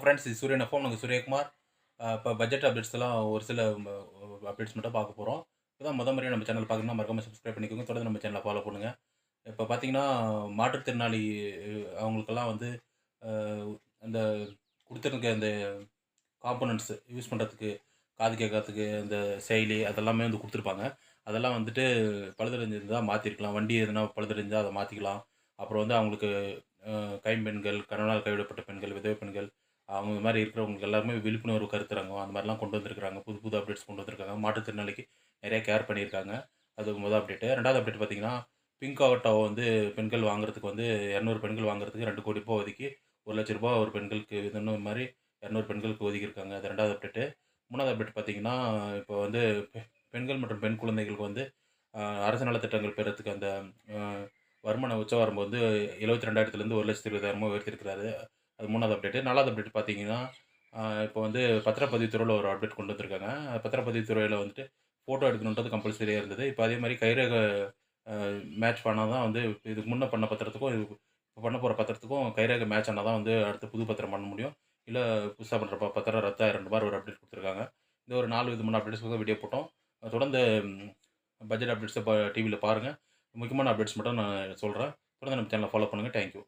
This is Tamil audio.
ஃப்ரெண்ட்ஸ் இது சூரியன் எஃப்எம் நாங்கள் சூரியகுமார். இப்போ பட்ஜெட் அப்டேட்ஸ் எல்லாம் ஒரு சில அப்டேட்ஸ் மட்டும் பார்க்க போகிறோம் இப்போதான் முத முறையாக நம்ம சேனல் பார்க்கணும்னா மறக்காம சப்ஸ்கிரைப் பண்ணிக்கோங்க. தொடர்ந்து நம்ம சேனலை ஃபாலோ பண்ணுங்கள் இப்போ பார்த்தீங்கன்னா மாற்றுத்திறனாளி அவங்களுக்கெல்லாம் வந்து அந்த கொடுத்துருக்க அந்த காம்பனண்ட்ஸ் யூஸ் பண்ணுறதுக்கு காது கேட்கறதுக்கு அந்த செயலி அதெல்லாமே வந்து கொடுத்துருப்பாங்க. அதெல்லாம் வந்துட்டு பழுதடைஞ்சிருந்தால் மாற்றிருக்கலாம் வண்டி எதுனா பழுதடைஞ்சால் அதை மாற்றிக்கலாம் அப்புறம் வந்து அவங்களுக்கு கைம்பெண்கள் கணவனால் கைவிடப்பட்ட பெண்கள் விதவை பெண்கள் அவங்க இது மாதிரி இருக்கிறவங்களுக்கு எல்லாருமே விழிப்புணர்வு கருத்துறாங்க. அந்த மாதிரிலாம் கொண்டு வந்திருக்காங்க புது புது அப்டேட்ஸ் கொண்டு வந்திருக்காங்க. மாற்றுத்திறனாளிக்கு நிறைய கேர் பண்ணியிருக்காங்க. அது முதல் அப்டேட்டு ரெண்டாவது அப்டேட் பார்த்தீங்கன்னா பிங்க் ஆட்டோ வந்து பெண்கள் வாங்குறதுக்கு வந்து இரநூறு பெண்கள் வாங்குறதுக்கு ரெண்டு கோடி ரூபாய் ஒதுக்கி ஒரு லட்ச ரூபா ஒரு பெண்களுக்கு இது மாதிரி இரநூறு பெண்களுக்கு ஒதுக்கியிருக்காங்க. அது ரெண்டாவது அப்டேட்டு மூணாவது அப்டேட் பார்த்தீங்கன்னா இப்போ வந்து பெண்கள் மற்றும் பெண் குழந்தைகளுக்கு வந்து அரசு நலத்திட்டங்கள் பெறத்துக்கு அந்த வருமான உச்சவரம்பு வந்து எழுபத்தி ரெண்டாயிரத்துலேருந்து ஒரு லட்சத்தி இருபதாயிரமோ உயர்த்திருக்கிறாரு அது மூணாவது அப்டேட்டு நாலாவது அப்டேட் பார்த்தீங்கன்னா இப்போ வந்து பத்திரப்பதிவுத்துறையில் ஒரு அப்டேட் கொண்டு வந்திருக்காங்க. பத்திரப்பதிவுத்துறையில் வந்துட்டு ஃபோட்டோ எடுக்கணுன்றது கம்பல்சரியாக இருந்தது. இப்போ அதே மாதிரி கைரேக மேட்ச் பண்ணால் தான் வந்து இதுக்கு முன்னே பண்ண பத்திரத்துக்கும் இது இப்போ பண்ண போகிற பத்திரத்துக்கும் கைரேக மேட்ச் ஆனால் தான் வந்து அடுத்து புது பத்திரம் பண்ண முடியும். இல்லை புதுசாக பண்ணுற பத்திரம் ரத்தாயிரம் ரெண்டு மாதிரி ஒரு அப்டேட் கொடுத்துருக்காங்க. இந்த ஒரு நாலு விதமான அப்டேட்ஸ் வீடியோ போட்டோம். தொடர்ந்து பட்ஜெட் அப்டேட்ஸை இப்போ டிவியில் பாருங்கள் முக்கியமான அப்டேட்ஸ் மட்டும் நான் சொல்கிறேன் தொடர்ந்து நம்ம சேனலை ஃபாலோ பண்ணுங்கள் தேங்க்யூ